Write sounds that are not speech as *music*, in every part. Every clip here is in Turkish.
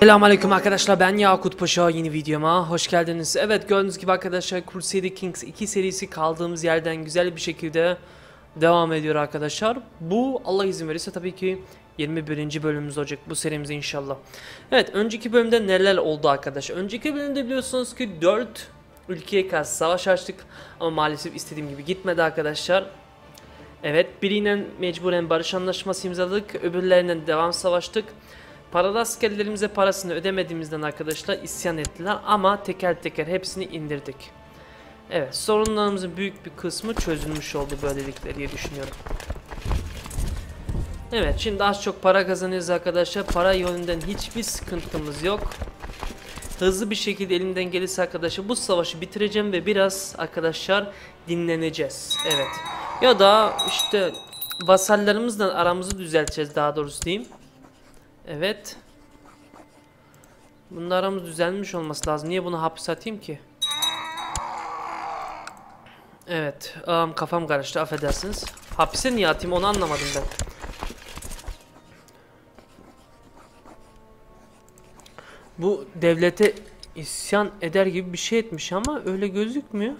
Selamünaleyküm arkadaşlar ben Yakut Paşa yeni videoma hoş geldiniz. Evet gördüğünüz gibi arkadaşlar Crusader Kings 2 serisi kaldığımız yerden güzel bir şekilde devam ediyor arkadaşlar. Bu Allah izin verirse tabii ki 21. bölümümüz olacak bu serimize inşallah. Evet önceki bölümde neler oldu arkadaşlar. Önceki bölümde biliyorsunuz ki 4 ülkeye karşı savaş açtık ama maalesef istediğim gibi gitmedi arkadaşlar. Evet biriyle mecburen barış anlaşması imzaladık öbürlerinden devam savaştık. Paralı askerlerimize parasını ödemediğimizden arkadaşlar isyan ettiler ama teker teker hepsini indirdik. Evet sorunlarımızın büyük bir kısmı çözülmüş oldu böylelikle diye düşünüyorum. Evet şimdi az çok para kazanıyoruz arkadaşlar. Para yönünden hiçbir sıkıntımız yok. Hızlı bir şekilde elimden gelirse arkadaşlar bu savaşı bitireceğim ve biraz arkadaşlar dinleneceğiz. Evet. Ya da işte vasallarımızla aramızı düzelteceğiz daha doğrusu diyeyim. Evet. Bunun aramız düzelmiş olması lazım. Niye bunu hapis atayım ki? Evet. Um, kafam karıştı affedersiniz. Hapise niye atayım onu anlamadım ben. Bu devlete isyan eder gibi bir şey etmiş ama öyle gözükmüyor.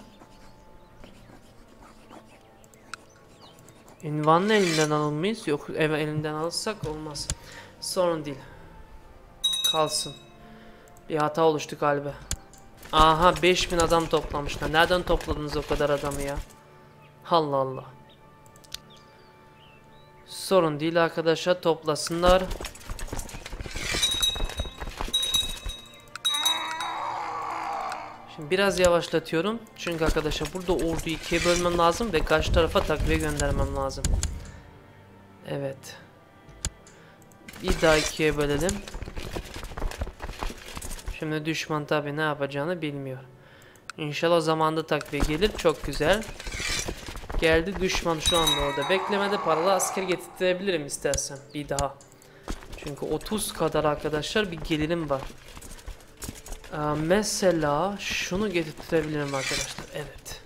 Ünvanını elinden alınmayız. Yok elinden alırsak olmaz. Sorun değil. Kalsın. Bir hata oluştu galiba. Aha 5000 adam toplamışlar. Nereden topladınız o kadar adamı ya? Allah Allah. Sorun değil arkadaşlar toplasınlar. Şimdi biraz yavaşlatıyorum. Çünkü arkadaşlar burada orduyu ikiye bölmem lazım ve karşı tarafa takviye göndermem lazım. Evet. Bir daha ikiye bölelim. Şimdi düşman tabi ne yapacağını bilmiyor. İnşallah zamanda takviye gelir. Çok güzel. Geldi düşman şu anda orada. Beklemede paralı asker getirebilirim istersen. Bir daha. Çünkü 30 kadar arkadaşlar bir gelirim var. Ee, mesela şunu getirtebilirim arkadaşlar. Evet.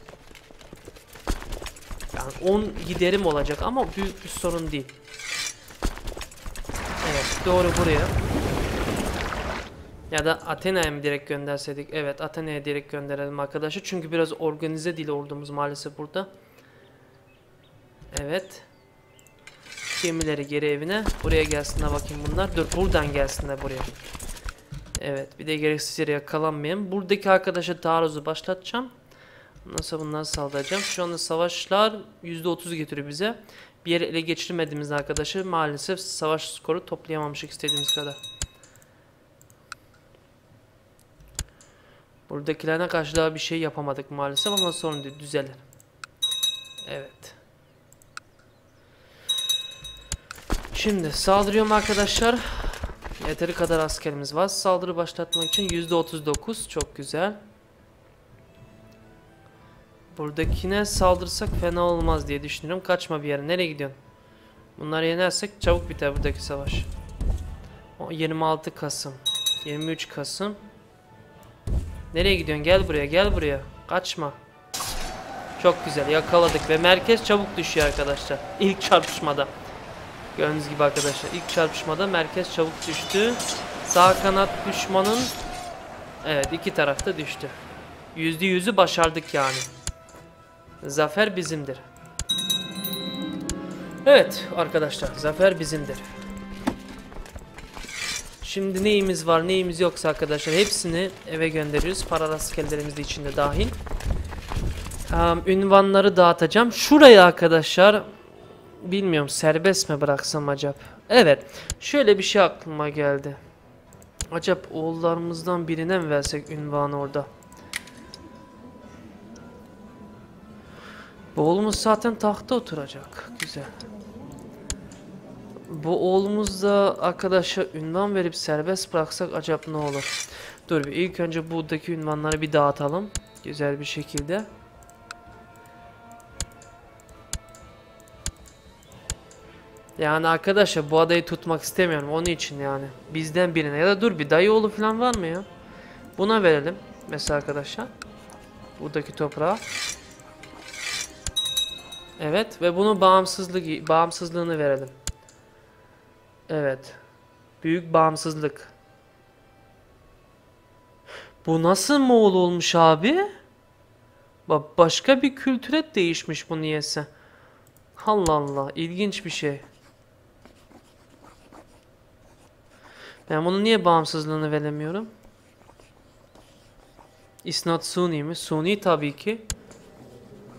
Yani 10 giderim olacak ama büyük bir sorun değil. Doğru buraya. Ya da Athena'ya mı direkt gönderseydik? Evet Athena'ya direkt gönderelim arkadaşlar. Çünkü biraz organize değil ordumuz maalesef burada. Evet. Gemileri geri evine. Buraya gelsinler bakayım bunlar. Dur buradan gelsinler buraya. Evet bir de gereksiz yere yakalanmayayım. Buradaki arkadaşa taarruzu başlatacağım. Nasıl bunları saldıracağım. Şu anda savaşlar %30 getiriyor bize. Bir yere ele geçirmediğimiz arkadaşı maalesef savaş skoru toplayamamışık istediğimiz kadar. Buradakilerine karşı daha bir şey yapamadık maalesef ama sorun değil düzelir. Evet. Şimdi saldırıyorum arkadaşlar. Yeteri kadar askerimiz var. Saldırı başlatmak için %39 çok güzel. Buradakine saldırsak fena olmaz diye düşünüyorum. Kaçma bir yere. Nereye gidiyorsun? Bunları yenersek çabuk biter buradaki savaş. O 26 Kasım. 23 Kasım. Nereye gidiyorsun? Gel buraya, gel buraya. Kaçma. Çok güzel yakaladık ve merkez çabuk düşüyor arkadaşlar. İlk çarpışmada. Gördüğünüz gibi arkadaşlar ilk çarpışmada merkez çabuk düştü. Sağ kanat düşmanın Evet iki tarafta düştü. Yüzde yüzü başardık yani. Zafer bizimdir. Evet arkadaşlar zafer bizimdir. Şimdi neyimiz var neyimiz yoksa arkadaşlar hepsini eve gönderiyoruz. Paralı askerlerimiz de içinde dahil. Um, ünvanları dağıtacağım. Şuraya arkadaşlar bilmiyorum serbest mi bıraksam acaba? Evet şöyle bir şey aklıma geldi. Acaba oğullarımızdan birine mi versek ünvanı orada? Bu oğlumuz zaten tahta oturacak. Güzel. Bu oğlumuz da arkadaşa ünvan verip serbest bıraksak acaba ne olur? Dur bir ilk önce buradaki ünvanları bir dağıtalım. Güzel bir şekilde. Yani arkadaşlar bu adayı tutmak istemiyorum onun için yani. Bizden birine ya da dur bir dayı oğlu falan var mı ya? Buna verelim mesela arkadaşlar. Buradaki toprağa. Evet ve bunu bağımsızlık bağımsızlığını verelim. Evet. Büyük bağımsızlık. Bu nasıl Moğol olmuş abi? Bak başka bir kültüre değişmiş bu niyeyse. Allah Allah ilginç bir şey. Ben bunu niye bağımsızlığını veremiyorum? It's not Sunni mi? Sunni tabii ki.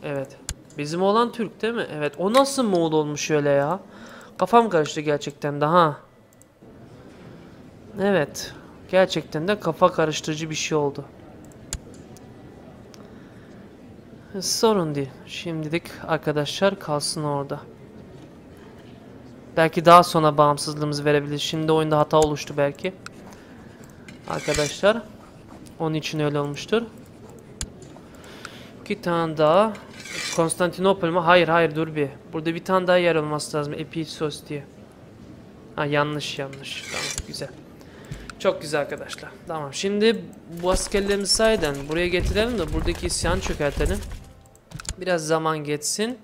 Evet. Bizim olan Türk değil mi? Evet. O nasıl Moğol olmuş öyle ya? Kafam karıştı gerçekten daha. Evet. Gerçekten de kafa karıştırıcı bir şey oldu. Sorun değil. Şimdilik arkadaşlar kalsın orada. Belki daha sonra bağımsızlığımızı verebilir. Şimdi oyunda hata oluştu belki. Arkadaşlar. Onun için öyle olmuştur. İki tane daha. Konstantinopol mu? Hayır hayır dur bir. Burada bir tane daha yer olması lazım. Epipsos diye. Ha yanlış yanlış. Tamam güzel. Çok güzel arkadaşlar. Tamam şimdi bu askerlerimizi sayeden buraya getirelim de buradaki isyanı çökertelim. Biraz zaman geçsin.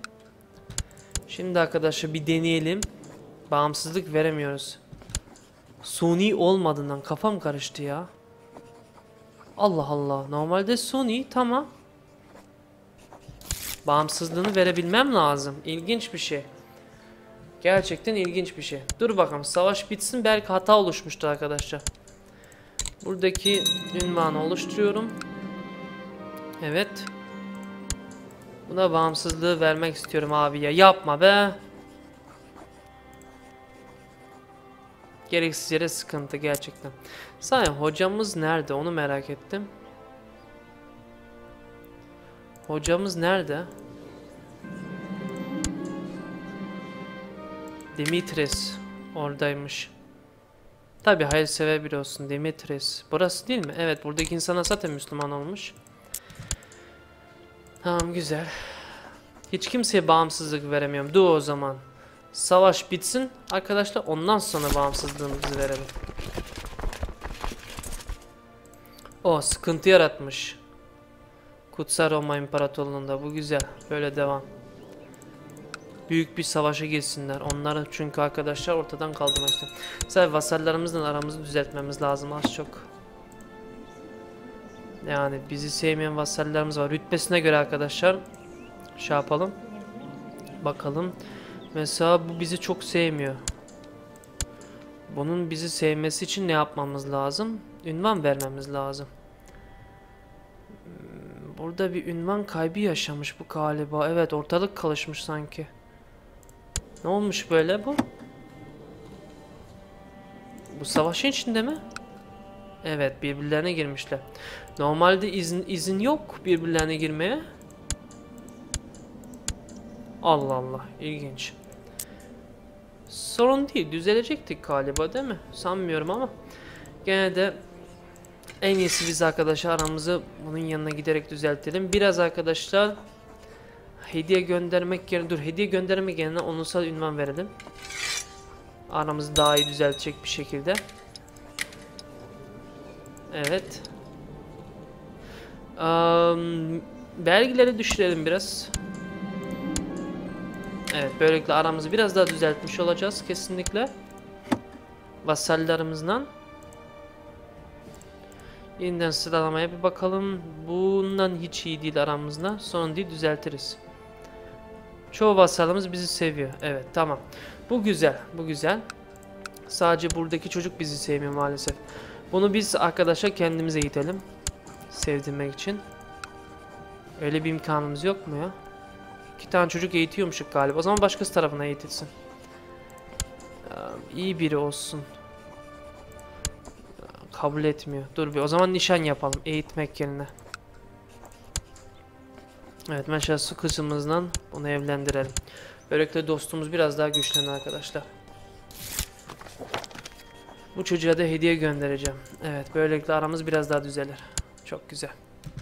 Şimdi arkadaşlar bir deneyelim. Bağımsızlık veremiyoruz. Suni olmadığından kafam karıştı ya. Allah Allah. Normalde Suni tamam. Bağımsızlığını verebilmem lazım. İlginç bir şey. Gerçekten ilginç bir şey. Dur bakalım savaş bitsin belki hata oluşmuştu arkadaşlar. Buradaki ünvanı oluşturuyorum. Evet. Buna bağımsızlığı vermek istiyorum abi ya. Yapma be. Gereksiz yere sıkıntı gerçekten. Sahi hocamız nerede onu merak ettim. Hocamız nerede? Dimitris oradaymış. Tabi hayırsever biri olsun Dimitris. Burası değil mi? Evet buradaki insana zaten Müslüman olmuş. Tamam güzel. Hiç kimseye bağımsızlık veremiyorum. Dur o zaman. Savaş bitsin arkadaşlar ondan sonra bağımsızlığımızı verelim. O sıkıntı yaratmış. Kutsal Roma İmparatorluğu'nda bu güzel. Böyle devam. Büyük bir savaşa girsinler. Onları çünkü arkadaşlar ortadan kaldırmak istiyor. Sadece vasallarımızla aramızı düzeltmemiz lazım az çok. Yani bizi sevmeyen vasallarımız var. Rütbesine göre arkadaşlar şey yapalım. Bakalım. Mesela bu bizi çok sevmiyor. Bunun bizi sevmesi için ne yapmamız lazım? Ünvan vermemiz lazım. Burada bir ünvan kaybı yaşamış bu galiba. Evet ortalık kalışmış sanki. Ne olmuş böyle bu? Bu savaşın içinde mi? Evet birbirlerine girmişler. Normalde izin, izin yok birbirlerine girmeye. Allah Allah ilginç. Sorun değil düzelecektik galiba değil mi? Sanmıyorum ama. Gene de en iyisi biz arkadaşlar aramızı bunun yanına giderek düzeltelim. Biraz arkadaşlar hediye göndermek yerine dur hediye göndermek yerine onursal ünvan verelim. Aramızı daha iyi düzeltecek bir şekilde. Evet. Um, belgeleri düşürelim biraz. Evet böylelikle aramızı biraz daha düzeltmiş olacağız kesinlikle. Vasallarımızdan. Yeniden sıralamaya bir bakalım. Bundan hiç iyi değil aramızda. Sorun değil düzeltiriz. Çoğu vasalımız bizi seviyor. Evet tamam. Bu güzel. Bu güzel. Sadece buradaki çocuk bizi sevmiyor maalesef. Bunu biz arkadaşa kendimize eğitelim. Sevdirmek için. Öyle bir imkanımız yok mu ya? İki tane çocuk eğitiyormuşuk galiba. O zaman başkası tarafına eğitilsin. iyi biri olsun. Kabul etmiyor. Dur bir o zaman nişan yapalım. Eğitmek yerine. Evet mesela su kızımızla bunu evlendirelim. Böylelikle dostumuz biraz daha güçlenir arkadaşlar. Bu çocuğa da hediye göndereceğim. Evet böylelikle aramız biraz daha düzelir. Çok güzel.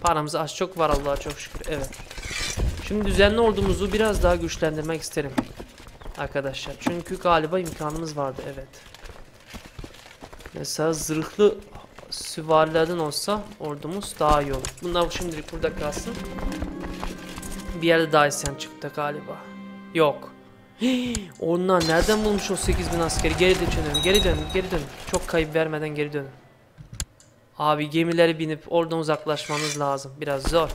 Paramız az çok var Allah'a çok şükür. Evet. Şimdi düzenli ordumuzu biraz daha güçlendirmek isterim. Arkadaşlar. Çünkü galiba imkanımız vardı. Evet. Mesela zırhlı süvarilerden olsa ordumuz daha iyi olur. Bunlar şimdilik burada kalsın. Bir yerde daha isyan çıktı galiba. Yok. *gasps* Onlar nereden bulmuş o 8000 askeri? Geri dönün, geri dönün, geri dönün. Çok kayıp vermeden geri dönün. Abi gemileri binip oradan uzaklaşmamız lazım. Biraz zor.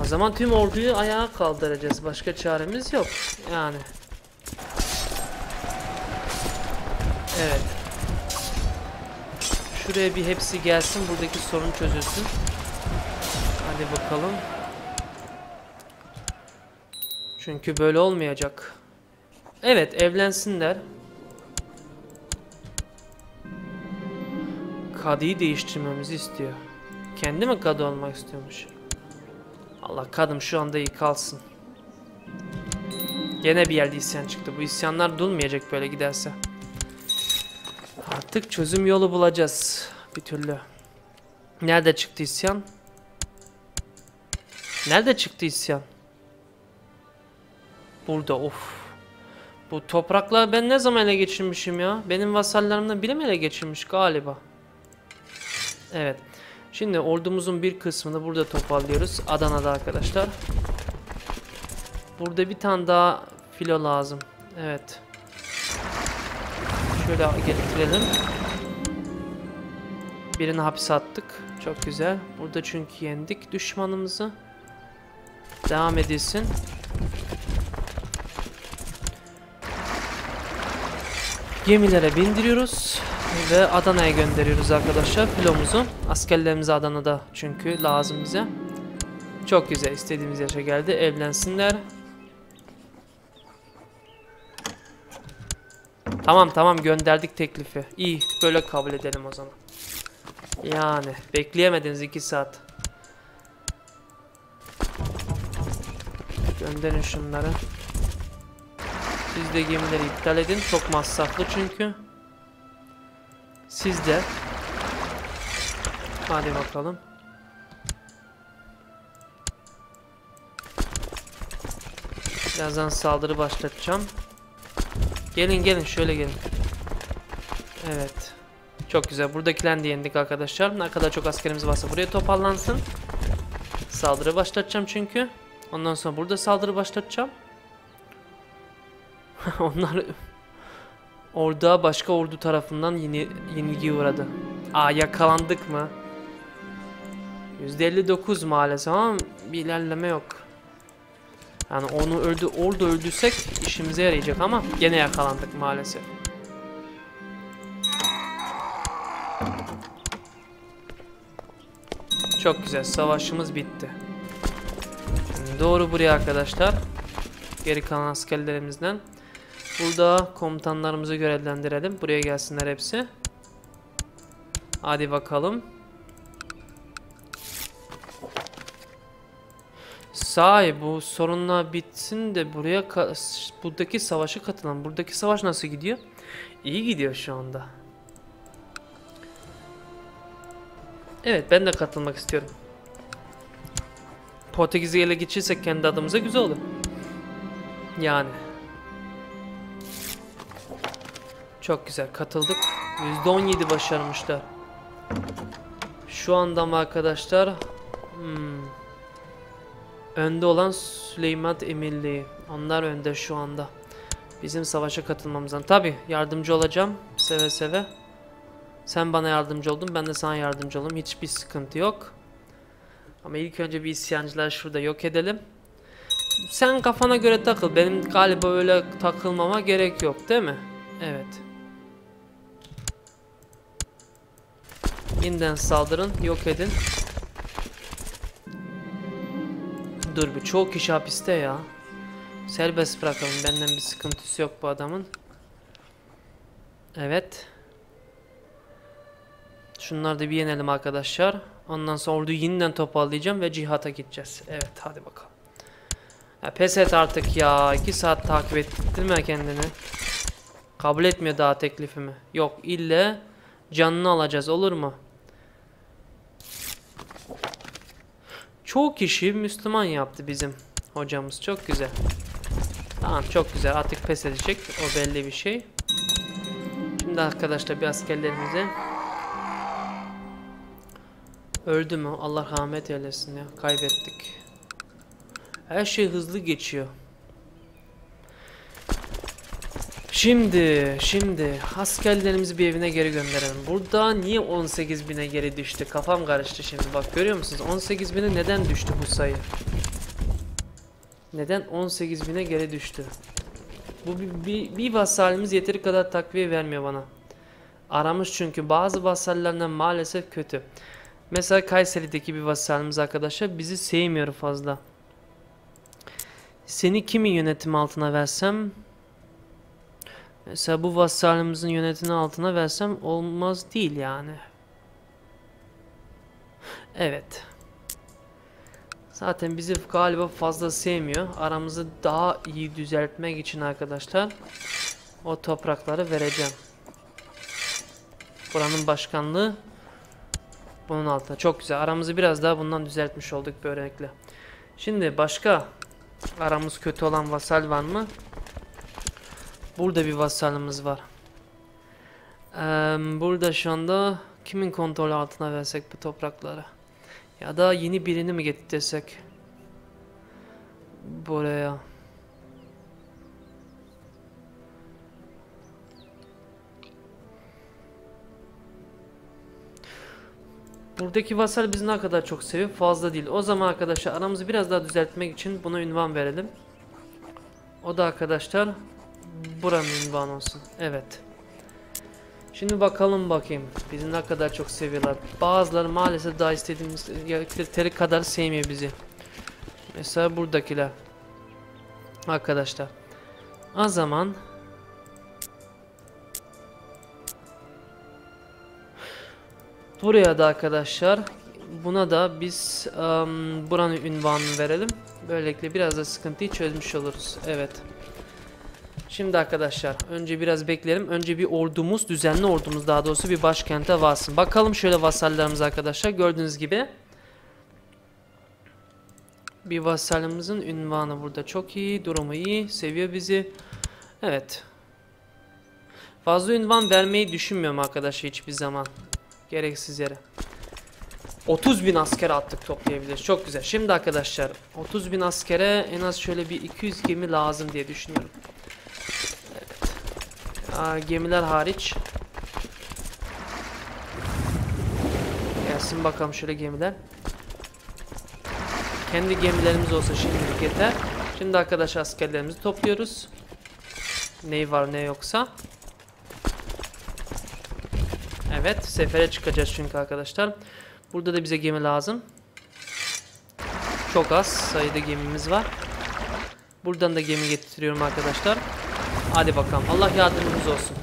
O zaman tüm orduyu ayağa kaldıracağız. Başka çaremiz yok. Yani. Evet. Şuraya bir hepsi gelsin. Buradaki sorun çözülsün. Hadi bakalım. Çünkü böyle olmayacak. Evet evlensinler. Kadıyı değiştirmemizi istiyor. Kendi mi kadı olmak istiyormuş? Allah kadın şu anda iyi kalsın. Gene bir yerde isyan çıktı. Bu isyanlar durmayacak böyle giderse. Artık çözüm yolu bulacağız. Bir türlü. Nerede çıktı isyan? Nerede çıktı isyan? Burada of. Bu toprakları ben ne zaman ele geçirmişim ya? Benim vasallarımdan biri mi ele geçirmiş galiba? Evet. Şimdi ordumuzun bir kısmını burada toparlıyoruz. Adana'da arkadaşlar. Burada bir tane daha filo lazım. Evet. Şöyle getirelim. Birini hapse attık. Çok güzel. Burada çünkü yendik düşmanımızı. Devam edilsin. Gemilere bindiriyoruz ve Adana'ya gönderiyoruz arkadaşlar filomuzu. Askerlerimiz Adana'da çünkü lazım bize. Çok güzel istediğimiz yaşa geldi. Evlensinler. Tamam tamam gönderdik teklifi. İyi böyle kabul edelim o zaman. Yani bekleyemediniz 2 saat. Gönderin şunları. Siz de gemileri iptal edin. Çok masraflı çünkü. Siz de. Hadi bakalım. Birazdan saldırı başlatacağım. Gelin gelin şöyle gelin. Evet. Çok güzel. Buradakilerini de yendik arkadaşlar. Ne kadar çok askerimiz varsa buraya toparlansın. Saldırı başlatacağım çünkü. Ondan sonra burada saldırı başlatacağım. *laughs* Onlar orada başka ordu tarafından yeni yenilgiye uğradı. Aa yakalandık mı? %59 maalesef ama bir ilerleme yok. Yani onu öldü orada öldürsek işimize yarayacak ama gene yakalandık maalesef. Çok güzel savaşımız bitti. Şimdi doğru buraya arkadaşlar. Geri kalan askerlerimizden. Burada komutanlarımızı görevlendirelim. Buraya gelsinler hepsi. Hadi bakalım. Sahi bu sorunlar bitsin de buraya buradaki savaşa katılan. Buradaki savaş nasıl gidiyor? İyi gidiyor şu anda. Evet ben de katılmak istiyorum. Portekiz'i ele geçirsek kendi adımıza güzel olur. Yani. Çok güzel katıldık. %17 başarmışlar. Şu anda mı arkadaşlar? Hmm. Önde olan Süleyman Emirli. Onlar önde şu anda. Bizim savaşa katılmamızdan. Tabi yardımcı olacağım. Seve seve. Sen bana yardımcı oldun. Ben de sana yardımcı oldum. Hiçbir sıkıntı yok. Ama ilk önce bir isyancılar şurada yok edelim. Sen kafana göre takıl. Benim galiba öyle takılmama gerek yok değil mi? Evet. Yeniden saldırın. Yok edin. Dur bir çoğu kişi hapiste ya. Serbest bırakalım. Benden bir sıkıntısı yok bu adamın. Evet. Şunları da bir yenelim arkadaşlar. Ondan sonra orduyu yeniden toparlayacağım ve cihata gideceğiz. Evet hadi bakalım. Ya pes et artık ya. 2 saat takip ettirme kendini. Kabul etmiyor daha teklifimi. Yok ille canını alacağız olur mu? Çoğu kişi Müslüman yaptı bizim hocamız. Çok güzel. Tamam çok güzel. Artık pes edecek. O belli bir şey. Şimdi arkadaşlar bir askerlerimize Öldü mü? Allah rahmet eylesin ya. Kaybettik. Her şey hızlı geçiyor. Şimdi, şimdi askerlerimizi bir evine geri gönderelim. Burada niye 18 bine geri düştü? Kafam karıştı şimdi. Bak görüyor musunuz? 18 bine neden düştü bu sayı? Neden 18 bine geri düştü? Bu bir, bir, bir vasalimiz yeteri kadar takviye vermiyor bana. Aramış çünkü bazı vasallerden maalesef kötü. Mesela Kayseri'deki bir vasalimiz arkadaşlar bizi sevmiyor fazla. Seni kimin yönetim altına versem? Mesela bu vasalımızın yönetimi altına versem olmaz değil yani. Evet. Zaten bizi galiba fazla sevmiyor. Aramızı daha iyi düzeltmek için arkadaşlar o toprakları vereceğim. Buranın başkanlığı bunun altına. Çok güzel. Aramızı biraz daha bundan düzeltmiş olduk böylelikle. Şimdi başka aramız kötü olan vasal var mı? Burada bir vasalımız var. Ee, burada şu anda kimin kontrolü altına versek bu toprakları? Ya da yeni birini mi getirsek? Buraya. Buradaki vasal bizi ne kadar çok seviyor fazla değil. O zaman arkadaşlar aramızı biraz daha düzeltmek için buna ünvan verelim. O da arkadaşlar buranın ünvanı olsun. Evet. Şimdi bakalım bakayım. Bizi ne kadar çok seviyorlar. Bazıları maalesef daha istediğimiz kriteri kadar sevmiyor bizi. Mesela buradakiler. Arkadaşlar. O zaman Buraya da arkadaşlar buna da biz um, buranın ünvanını verelim. Böylelikle biraz da sıkıntıyı çözmüş oluruz. Evet. Şimdi arkadaşlar önce biraz beklerim. Önce bir ordumuz, düzenli ordumuz daha doğrusu bir başkente varsın. Bakalım şöyle vasallarımız arkadaşlar. Gördüğünüz gibi bir vasalımızın ünvanı burada çok iyi, durumu iyi, seviyor bizi. Evet. Fazla ünvan vermeyi düşünmüyorum arkadaşlar hiçbir zaman. Gereksiz yere. 30 bin asker attık toplayabiliriz. Çok güzel. Şimdi arkadaşlar 30 bin askere en az şöyle bir 200 gemi lazım diye düşünüyorum. Aa, gemiler hariç. Gelsin bakalım şöyle gemiler. Kendi gemilerimiz olsa şimdilik yeter. Şimdi arkadaşlar askerlerimizi topluyoruz. Ney var ne yoksa. Evet sefere çıkacağız çünkü arkadaşlar. Burada da bize gemi lazım. Çok az sayıda gemimiz var. Buradan da gemi getiriyorum arkadaşlar. Hadi bakalım Allah yardımcımız olsun.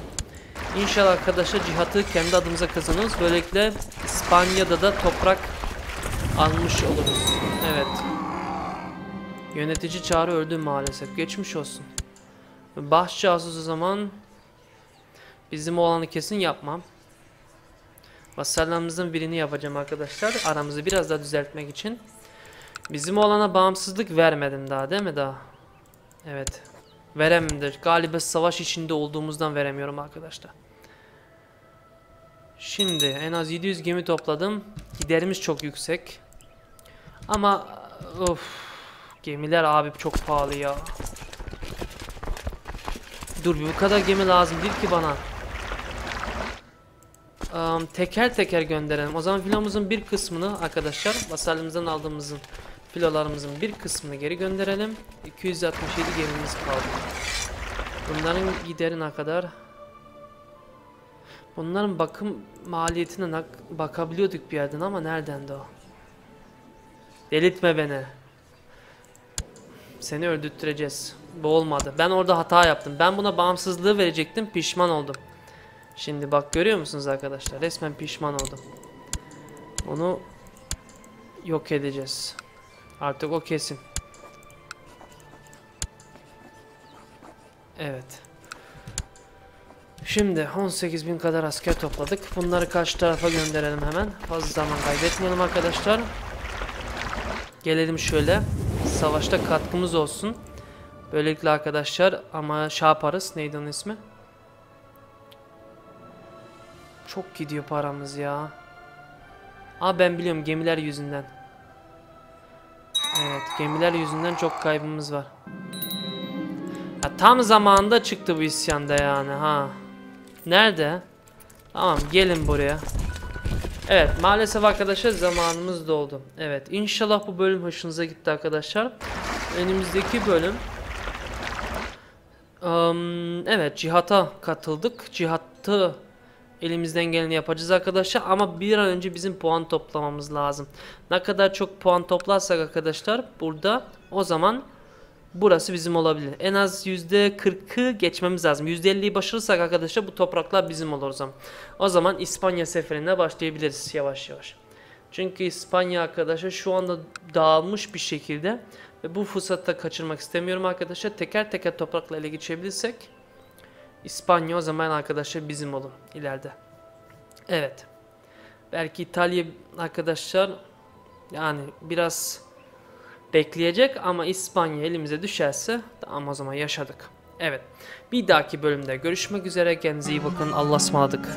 İnşallah arkadaşlar cihatı kendi adımıza kazanırız. Böylelikle İspanya'da da toprak almış oluruz. Evet. Yönetici çağrı öldü maalesef. Geçmiş olsun. Baş o zaman bizim olanı kesin yapmam. Vasallarımızın birini yapacağım arkadaşlar. Aramızı biraz daha düzeltmek için. Bizim olana bağımsızlık vermedim daha değil mi daha? Evet. Verememdir. Galiba savaş içinde olduğumuzdan veremiyorum arkadaşlar. Şimdi en az 700 gemi topladım. Giderimiz çok yüksek. Ama of gemiler abi çok pahalı ya. Dur bu kadar gemi lazım değil ki bana um, teker teker gönderelim. O zaman filomuzun bir kısmını arkadaşlar vasalımızdan aldığımızın filolarımızın bir kısmını geri gönderelim. 267 gemimiz kaldı. Bunların giderine kadar Bunların bakım maliyetine bakabiliyorduk bir yerden ama nereden de o? Delirtme beni. Seni öldürteceğiz. Bu olmadı. Ben orada hata yaptım. Ben buna bağımsızlığı verecektim. Pişman oldum. Şimdi bak görüyor musunuz arkadaşlar? Resmen pişman oldum. Onu yok edeceğiz. Artık o kesin. Evet. Şimdi 18.000 kadar asker topladık. Bunları karşı tarafa gönderelim hemen. Fazla zaman kaybetmeyelim arkadaşlar. Gelelim şöyle. Savaşta katkımız olsun. Böylelikle arkadaşlar ama şey yaparız. Neydi onun ismi? Çok gidiyor paramız ya. Aa ben biliyorum gemiler yüzünden. Evet gemiler yüzünden çok kaybımız var. Ya, tam zamanında çıktı bu isyanda yani ha. Nerede? Tamam gelin buraya. Evet maalesef arkadaşlar zamanımız doldu. Evet inşallah bu bölüm hoşunuza gitti arkadaşlar. Önümüzdeki bölüm Am, evet cihata katıldık. Cihattı elimizden geleni yapacağız arkadaşlar ama bir an önce bizim puan toplamamız lazım. Ne kadar çok puan toplarsak arkadaşlar burada o zaman burası bizim olabilir. En az %40'ı geçmemiz lazım. %50'yi başarırsak arkadaşlar bu topraklar bizim olur o zaman. O zaman İspanya seferine başlayabiliriz yavaş yavaş. Çünkü İspanya arkadaşlar şu anda dağılmış bir şekilde ve bu fırsatı da kaçırmak istemiyorum arkadaşlar. Teker teker toprakla ele geçebilirsek İspanya o zaman arkadaşlar bizim olur ileride. Evet. Belki İtalya arkadaşlar yani biraz bekleyecek ama İspanya elimize düşerse tamam o zaman yaşadık. Evet. Bir dahaki bölümde görüşmek üzere. Kendinize iyi bakın. Allah'a ısmarladık.